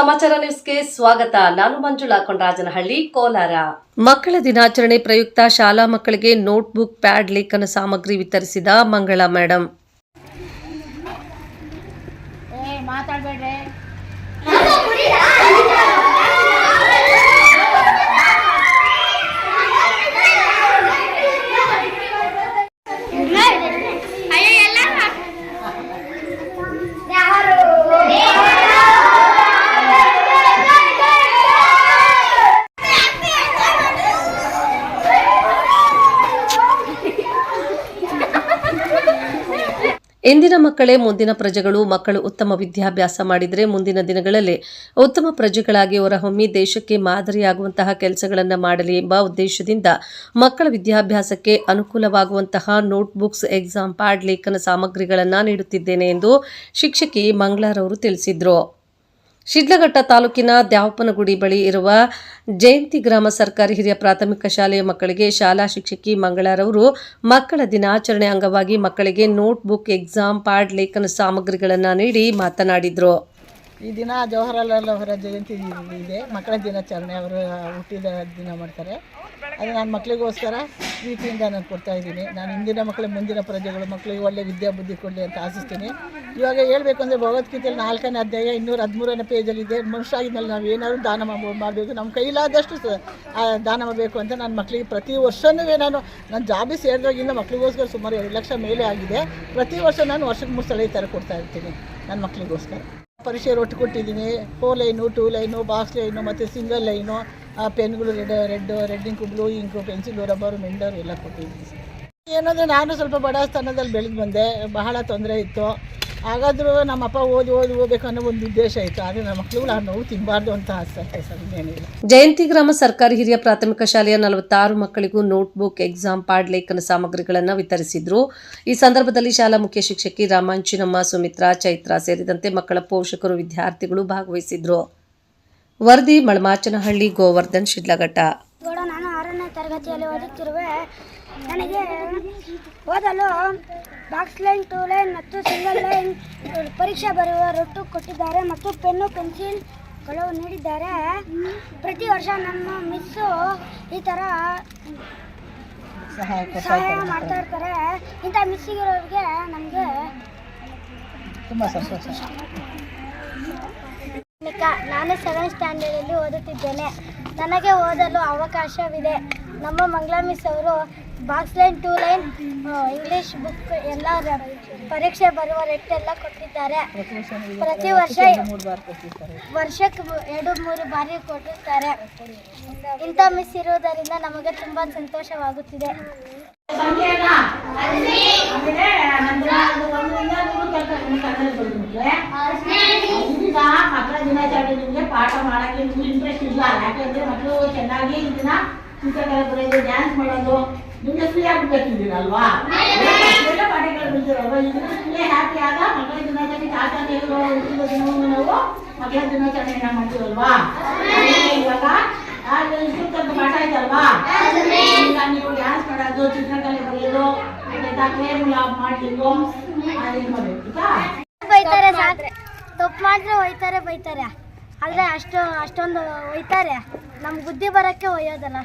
ಸಮಾಚಾರ ನ್ಯೂಸ್ಗೆ ಸ್ವಾಗತ. ನಾನು ಮಂಜುಳಾ ಕೊಂಡರಾಜನಹಳ್ಳಿ ಕೋಲಾರ. ಮಕ್ಕಳ ದಿನಾಚರಣೆ ಪ್ರಯುಕ್ತ ಶಾಲಾ ಮಕ್ಕಳಿಗೆ ನೋಟ್ಬುಕ್ ಪ್ಯಾಡ್ ಲೇಖನ ಸಾಮಗ್ರಿ ವಿತರಿಸಿದ ಮಂಗಳಾ ಮೇಡಂ. ಏ ಮಾತಾಡ್ಬೇಡ್ರಿ. ಇಂದಿನ ಮಕ್ಕಳೇ ಮುಂದಿನ ಪ್ರಜೆಗಳು, ಮಕ್ಕಳು ಉತ್ತಮ ವಿದ್ಯಾಭ್ಯಾಸ ಮಾಡಿದರೆ ಮುಂದಿನ ದಿನಗಳಲ್ಲಿ ಉತ್ತಮ ಪ್ರಜೆಗಳಾಗಿ ಹೊರಹೊಮ್ಮಿ ದೇಶಕ್ಕೆ ಮಾದರಿಯಾಗುವಂತಹ ಕೆಲಸಗಳನ್ನು ಮಾಡಲಿ ಎಂಬ ಉದ್ದೇಶದಿಂದ ಮಕ್ಕಳ ವಿದ್ಯಾಭ್ಯಾಸಕ್ಕೆ ಅನುಕೂಲವಾಗುವಂತಹ ನೋಟ್ಬುಕ್ಸ್, ಎಕ್ಸಾಮ್, ಪ್ಯಾಡ್, ಲೇಖನ ಸಾಮಗ್ರಿಗಳನ್ನು ನೀಡುತ್ತಿದ್ದೇನೆ ಎಂದು ಶಿಕ್ಷಕಿ ಮಂಗಳಾರವರು ತಿಳಿಸಿದರು. ಶಿಡ್ಲಘಟ್ಟ ತಾಲೂಕಿನ ದ್ಯಾವಪ್ಪನಗುಡಿ ಬಳಿ ಇರುವ ಜಯಂತಿ ಗ್ರಾಮ ಸರ್ಕಾರಿ ಹಿರಿಯ ಪ್ರಾಥಮಿಕ ಶಾಲೆಯ ಮಕ್ಕಳಿಗೆ ಶಾಲಾ ಶಿಕ್ಷಕಿ ಮಂಗಳಾರವರು ಮಕ್ಕಳ ದಿನಾಚರಣೆ ಅಂಗವಾಗಿ ಮಕ್ಕಳಿಗೆ ನೋಟ್ಬುಕ್, ಎಕ್ಸಾಮ್, ಪ್ಯಾಡ್, ಲೇಖನ ಸಾಮಗ್ರಿಗಳನ್ನು ನೀಡಿ ಮಾತನಾಡಿದರು. ಈ ದಿನ ಜವಾಹರಲಾಲ್ ಅವರ ಜಯಂತಿ ಇದೆ. ಮಕ್ಕಳ ದಿನಾಚರಣೆ ಅವರು ಹುಟ್ಟಿದ ದಿನ ಮಾಡ್ತಾರೆ. ಅದು ನಾನು ಮಕ್ಕಳಿಗೋಸ್ಕರ ಪ್ರೀತಿಯಿಂದ ನಾನು ಕೊಡ್ತಾ ಇದ್ದೀನಿ. ನಾನು ಹಿಂದಿನ ಮಕ್ಕಳು, ಮುಂದಿನ ಪ್ರಜೆಗಳು, ಮಕ್ಕಳಿಗೆ ಒಳ್ಳೆ ವಿದ್ಯಾಬುದ್ಧಿ ಕೊಡಲಿ ಅಂತ ಆಶಿಸ್ತೀನಿ. ಇವಾಗ ಹೇಳಬೇಕು ಅಂದರೆ ಭಗವದ್ಗೀತೆಯಲ್ಲಿ ನಾಲ್ಕನೇ ಅಧ್ಯಾಯ ಇನ್ನೂರ ಹದಿಮೂರನೇ ಪೇಜಲ್ಲಿದೆ ಮನುಷ್ಯ ಆಗಿದ್ಮೇಲೆ ನಾವು ಏನಾದರೂ ದಾನ ಮಾಡಬೇಕು. ನಮ್ಮ ಕೈಲಾದಷ್ಟು ದಾನ ಮಾಡಬೇಕು ಅಂತ ನಾನು ಮಕ್ಕಳಿಗೆ ಪ್ರತಿ ವರ್ಷವೂ ನಾನು ನನ್ನ ಜಾಬಿ ಸೇರಿದಾಗಿಂದ ಮಕ್ಕಳಿಗೋಸ್ಕರ ಸುಮಾರು ಎರಡು ಲಕ್ಷ ಮೇಲೆ ಆಗಿದೆ. ಪ್ರತಿ ವರ್ಷ ನಾನು ವರ್ಷಕ್ಕೆ ಮೂರು ಸಲ ಈ ಥರ ಕೊಡ್ತಾ ಇರ್ತೀನಿ. ನನ್ನ ಮಕ್ಕಳಿಗೋಸ್ಕರ. ಪರೀಕ್ಷೆ ಒಟ್ಟು ಕೊಟ್ಟಿದ್ದೀನಿ four line two line box line ಮತ್ತು ಸಿಂಗಲ್ ಲೈನು ಆ ಪೆನ್ಗಳು red red red ink blue ink pencil rubber ಮೆಂಡರು ಎಲ್ಲ ಕೊಟ್ಟಿದ್ದೀನಿ. ಏನಂದರೆ ನಾನು ಸ್ವಲ್ಪ ಬಡ ಸ್ಥಾನದಲ್ಲಿ ಬೆಳೆದು ಬಂದೆ. ಬಹಳ ತೊಂದರೆ ಇತ್ತು. ಹಾಗಾದರೂ ನಮ್ಮಪ್ಪ ಓದಿ ಓದಿ, ಓದಬೇಕು ಅನ್ನೋ ಒಂದು ಉದ್ದೇಶ ಇತ್ತು. ಆದರೆ ನಮ್ಮ ಮಕ್ಕಳುಗಳು ಆ ನೋವು ತಿನ್ನಬಾರ್ದು ಅಂತ ಆಸೆ ಸರ್ ಜಯಂತಿ ಗ್ರಾಮ ಸರ್ಕಾರಿ ಹಿರಿಯ ಪ್ರಾಥಮಿಕ ಶಾಲೆಯ ನಲವತ್ತಾರು ಮಕ್ಕಳಿಗೂ ನೋಟ್ಬುಕ್ ಎಕ್ಸಾಮ್ ಪಾಡ್ ಲೇಖನ ಸಾಮಗ್ರಿಗಳನ್ನು ವಿತರಿಸಿದ್ರು. ಈ ಸಂದರ್ಭದಲ್ಲಿ ಶಾಲಾ ಮುಖ್ಯ ಶಿಕ್ಷಕಿ ರಾಮಾಂಚಿನಮ್ಮ, ಸುಮಿತ್ರಾ, ಚೈತ್ರ ಸೇರಿದಂತೆ ಮಕ್ಕಳ ಪೋಷಕರು, ವಿದ್ಯಾರ್ಥಿಗಳು ಭಾಗವಹಿಸಿದ್ರು. ವರದಿ, ಮಳಮಾಚನಹಳ್ಳಿ, ಗೋವರ್ಧನ್, ಶಿಡ್ಲಘಟ್ಟ. ತರಗತಿಯಲ್ಲಿ ಓದುತ್ತಿರುವೆ. ನನಗೆ ಓದಲು ಬಾಕ್ಸ್ ಲೈನ್ ಟೂ ಲೈನ್ ಮತ್ತು ಸಿಂಗಲ್ ಲೈನ್ ಪರೀಕ್ಷೆ ಬರುವ ರೊಟ್ಟು ಕೊಟ್ಟಿದ್ದಾರೆ ಮತ್ತು ಪೆನ್ನು ಪೆನ್ಸಿಲ್ಗಳು ನೀಡಿದ್ದಾರೆ. ಪ್ರತಿ ವರ್ಷ ನಮ್ಮ ಮಿಸ್ಸು ಈ ಥರ ಸಹಾಯ ಮಾಡ್ತಾ ಇರ್ತಾರೆ. ಇಂಥ ಮಿಸ್ಸಿಗಿರೋರಿಗೆ ನಮಗೆ ತುಂಬ ಸಂತೋಷ. ನಾನು ಸೆವೆಂತ್ ಸ್ಟ್ಯಾಂಡರ್ಡಲ್ಲಿ ಓದುತ್ತಿದ್ದೇನೆ. ನನಗೆ ಓದಲು ಅವಕಾಶವಿದೆ. ನಮ್ಮ ಮಂಗಳ ಮಿಸ್ ಅವರು box line two line English book ಎಲ್ಲ ಪರೀಕ್ಷೆ ಬರುವ ರೆಟ್ ಎಲ್ಲ ಕೊಟ್ಟಿದ್ದಾರೆ. ಪ್ರತಿ ವರ್ಷ ವರ್ಷಕ್ಕೆ ಎರಡು ಮೂರು ಬಾರಿ ಕೊಟ್ಟಿರ್ತಾರೆ. ಇಂಥ ಮಿಸ್ ಇರುವುದರಿಂದ ನಮಗೆ ತುಂಬ ಸಂತೋಷವಾಗುತ್ತಿದೆ. ದಿನಾಚರಣೆ ನಿಮಗೆ ಪಾಠ ಮಾಡಕ್ಕೆ ನಿಮ್ಗೆ ಇಂಟ್ರೆಸ್ಟ್ ಇಲ್ಲ. ಯಾಕಂದ್ರೆ ಮಕ್ಕಳು ಚೆನ್ನಾಗಿ ಇದನ್ನ ಚಿತ್ರಕಲೆ ಡ್ಯಾನ್ಸ್ ಮಾಡೋದು, ನಿಮಗೆ ಫ್ರೀ ಆಗ್ಬೇಕಿದ್ದೀರಲ್ವಾ ಒಳ್ಳೆ ಪಾಠಗಳು ಬಿಡ್ತೀರಲ್ವಾ? ಹ್ಯಾಪಿ ಆಗ ಮಕ್ಕಳ ದಿನಾಚರಣೆ ಹುಟ್ಟಿದ ದಿನವನ್ನು ನಾವು ಮಕ್ಕಳ ದಿನಾಚರಣೆಯನ್ನ ಮಾಡ್ತೀವಲ್ವಾ? ಇವಾಗ ಇಷ್ಟೊತ್ತಂತ ಪಾಠ ಆಯ್ತಲ್ವಾ? ನೀವು ಡ್ಯಾನ್ಸ್ ಮಾಡೋದು, ಚಿತ್ರಕಲೆ ಬರೆಯೋದು ಕ್ಲೇಮ್ ಮಾಡ್ಲಿಂಗು ಅದೇನು ಮಾಡಬೇಕು ಬೈತಾರೆ ಸಾಕ್ರೆ. ತಪ್ಪು ಮಾಡಿದ್ರೆ ಒಯ್ತಾರೆ ಬೈತಾರೆ. ಆದರೆ ಅಷ್ಟು ಅಷ್ಟೊಂದು ಒಯ್ತಾರೆ. ನಮ್ಗೆ ಬುದ್ಧಿ ಬರೋಕ್ಕೆ ಒಯ್ಯೋದಲ್ಲ.